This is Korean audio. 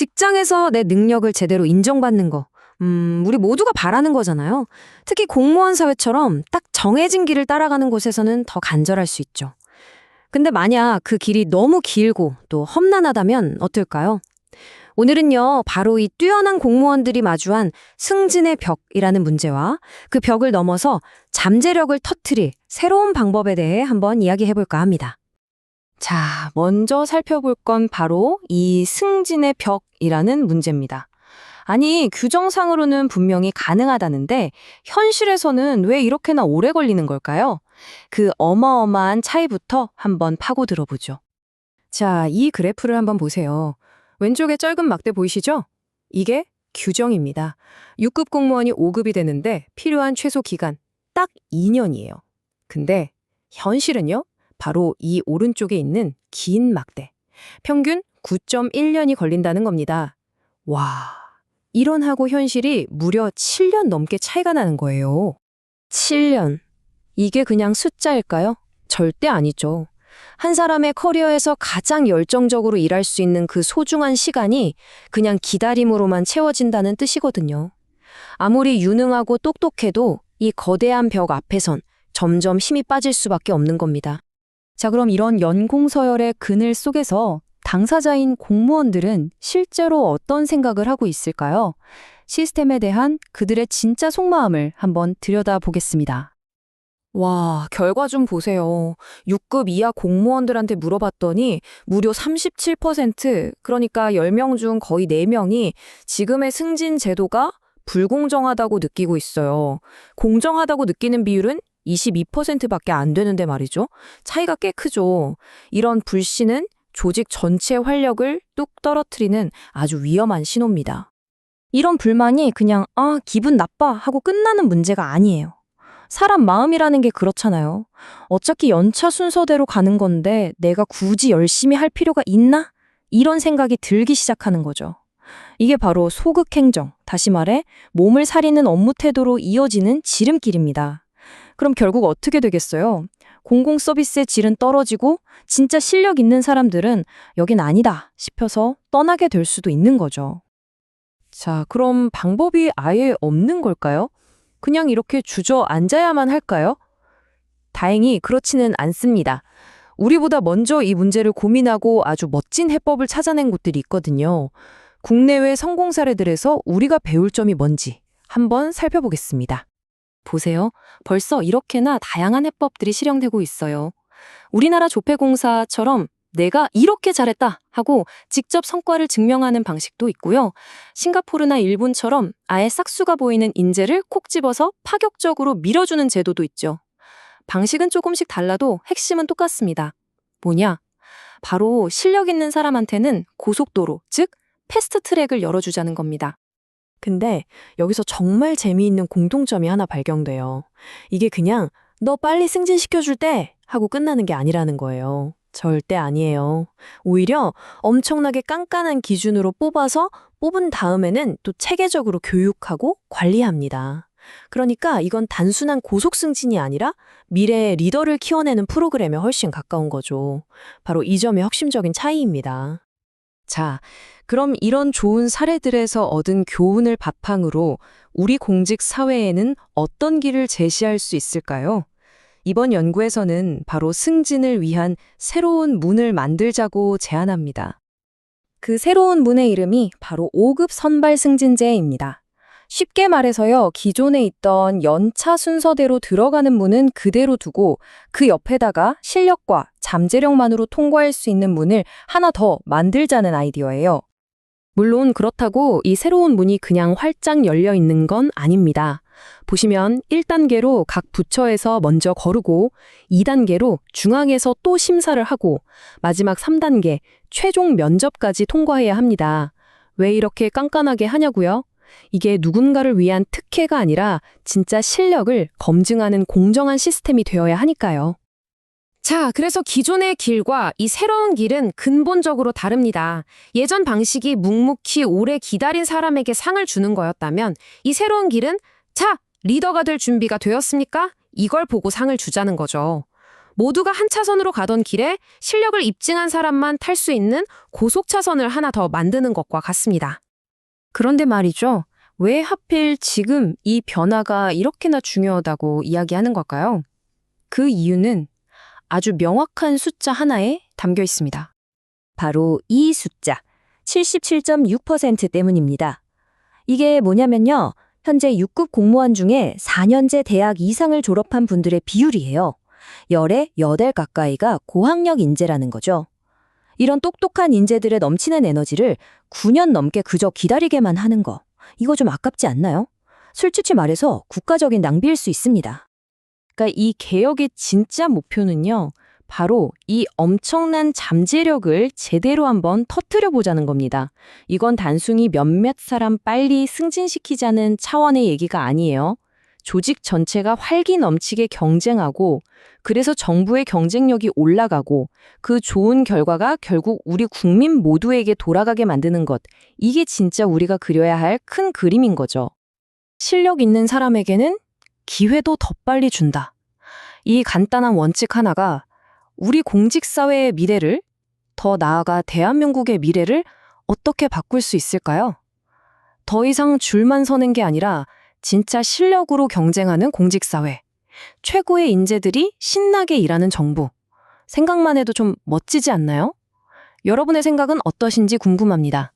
직장에서 내 능력을 제대로 인정받는 거. 음, 우리 모두가 바라는 거잖아요. 특히 공무원 사회처럼 딱 정해진 길을 따라가는 곳에서는 더 간절할 수 있죠. 근데 만약 그 길이 너무 길고 또 험난하다면 어떨까요? 오늘은요, 바로 이 뛰어난 공무원들이 마주한 승진의 벽이라는 문제와 그 벽을 넘어서 잠재력을 터트릴 새로운 방법에 대해 한번 이야기해 볼까 합니다. 자, 먼저 살펴볼 건 바로 이 승진의 벽이라는 문제입니다. 아니, 규정상으로는 분명히 가능하다는데 현실에서는 왜 이렇게나 오래 걸리는 걸까요? 그 어마어마한 차이부터 한번 파고 들어보죠. 자, 이 그래프를 한번 보세요. 왼쪽에 짧은 막대 보이시죠? 이게 규정입니다. 6급 공무원이 5급이 되는데 필요한 최소 기간 딱 2년이에요. 근데 현실은요? 바로 이 오른쪽에 있는 긴 막대. 평균 9.1년이 걸린다는 겁니다. 와, 이론하고 현실이 무려 7년 넘게 차이가 나는 거예요. 7년. 이게 그냥 숫자일까요? 절대 아니죠. 한 사람의 커리어에서 가장 열정적으로 일할 수 있는 그 소중한 시간이 그냥 기다림으로만 채워진다는 뜻이거든요. 아무리 유능하고 똑똑해도 이 거대한 벽 앞에선 점점 힘이 빠질 수밖에 없는 겁니다. 자, 그럼 이런 연공서열의 그늘 속에서 당사자인 공무원들은 실제로 어떤 생각을 하고 있을까요? 시스템에 대한 그들의 진짜 속마음을 한번 들여다보겠습니다. 와, 결과 좀 보세요. 6급 이하 공무원들한테 물어봤더니 무려 37%, 그러니까 10명 중 거의 4명이 지금의 승진 제도가 불공정하다고 느끼고 있어요. 공정하다고 느끼는 비율은 22%밖에 안 되는데 말이죠. 차이가 꽤 크죠. 이런 불신은 조직 전체의 활력을 뚝 떨어뜨리는 아주 위험한 신호입니다. 이런 불만이 그냥 아, 기분 나빠 하고 끝나는 문제가 아니에요. 사람 마음이라는 게 그렇잖아요. 어차피 연차 순서대로 가는 건데 내가 굳이 열심히 할 필요가 있나? 이런 생각이 들기 시작하는 거죠. 이게 바로 소극행정, 다시 말해 몸을 사리는 업무 태도로 이어지는 지름길입니다. 그럼 결국 어떻게 되겠어요? 공공 서비스의 질은 떨어지고 진짜 실력 있는 사람들은 여긴 아니다 싶어서 떠나게 될 수도 있는 거죠. 자, 그럼 방법이 아예 없는 걸까요? 그냥 이렇게 주저앉아야만 할까요? 다행히 그렇지는 않습니다. 우리보다 먼저 이 문제를 고민하고 아주 멋진 해법을 찾아낸 곳들이 있거든요. 국내외 성공 사례들에서 우리가 배울 점이 뭔지 한번 살펴보겠습니다. 보세요. 벌써 이렇게나 다양한 해법들이 실행되고 있어요. 우리나라 조폐공사처럼 내가 이렇게 잘했다 하고 직접 성과를 증명하는 방식도 있고요. 싱가포르나 일본처럼 아예 싹수가 보이는 인재를 콕 집어서 파격적으로 밀어주는 제도도 있죠. 방식은 조금씩 달라도 핵심은 똑같습니다. 뭐냐? 바로 실력 있는 사람한테는 고속도로, 즉 패스트 트랙을 열어주자는 겁니다. 근데 여기서 정말 재미있는 공통점이 하나 발견돼요. 이게 그냥 너 빨리 승진시켜줄 때 하고 끝나는 게 아니라는 거예요. 절대 아니에요. 오히려 엄청나게 깐깐한 기준으로 뽑아서 뽑은 다음에는 또 체계적으로 교육하고 관리합니다. 그러니까 이건 단순한 고속 승진이 아니라 미래의 리더를 키워내는 프로그램에 훨씬 가까운 거죠. 바로 이 점이 핵심적인 차이입니다. 자, 그럼 이런 좋은 사례들에서 얻은 교훈을 바탕으로 우리 공직 사회에는 어떤 길을 제시할 수 있을까요? 이번 연구에서는 바로 승진을 위한 새로운 문을 만들자고 제안합니다. 그 새로운 문의 이름이 바로 5급 선발 승진제입니다. 쉽게 말해서요, 기존에 있던 연차 순서대로 들어가는 문은 그대로 두고 그 옆에다가 실력과 잠재력만으로 통과할 수 있는 문을 하나 더 만들자는 아이디어예요. 물론 그렇다고 이 새로운 문이 그냥 활짝 열려 있는 건 아닙니다. 보시면 1단계로 각 부처에서 먼저 거르고 2단계로 중앙에서 또 심사를 하고 마지막 3단계 최종 면접까지 통과해야 합니다. 왜 이렇게 깐깐하게 하냐고요? 이게 누군가를 위한 특혜가 아니라 진짜 실력을 검증하는 공정한 시스템이 되어야 하니까요. 자, 그래서 기존의 길과 이 새로운 길은 근본적으로 다릅니다. 예전 방식이 묵묵히 오래 기다린 사람에게 상을 주는 거였다면 이 새로운 길은 자, 리더가 될 준비가 되었습니까? 이걸 보고 상을 주자는 거죠. 모두가 한 차선으로 가던 길에 실력을 입증한 사람만 탈 수 있는 고속차선을 하나 더 만드는 것과 같습니다. 그런데 말이죠. 왜 하필 지금 이 변화가 이렇게나 중요하다고 이야기하는 걸까요? 그 이유는 아주 명확한 숫자 하나에 담겨 있습니다. 바로 이 숫자, 77.6% 때문입니다. 이게 뭐냐면요. 현재 6급 공무원 중에 4년제 대학 이상을 졸업한 분들의 비율이에요. 열에 8 가까이가 고학력 인재라는 거죠. 이런 똑똑한 인재들의 넘치는 에너지를 9년 넘게 그저 기다리게만 하는 거. 이거 좀 아깝지 않나요? 솔직히 말해서 국가적인 낭비일 수 있습니다. 그러니까 이 개혁의 진짜 목표는요. 바로 이 엄청난 잠재력을 제대로 한번 터트려 보자는 겁니다. 이건 단순히 몇몇 사람 빨리 승진시키자는 차원의 얘기가 아니에요. 조직 전체가 활기 넘치게 경쟁하고 그래서 정부의 경쟁력이 올라가고 그 좋은 결과가 결국 우리 국민 모두에게 돌아가게 만드는 것. 이게 진짜 우리가 그려야 할 큰 그림인 거죠. 실력 있는 사람에게는 기회도 더 빨리 준다. 이 간단한 원칙 하나가 우리 공직사회의 미래를, 더 나아가 대한민국의 미래를 어떻게 바꿀 수 있을까요? 더 이상 줄만 서는 게 아니라 진짜 실력으로 경쟁하는 공직사회. 최고의 인재들이 신나게 일하는 정부. 생각만 해도 좀 멋지지 않나요? 여러분의 생각은 어떠신지 궁금합니다.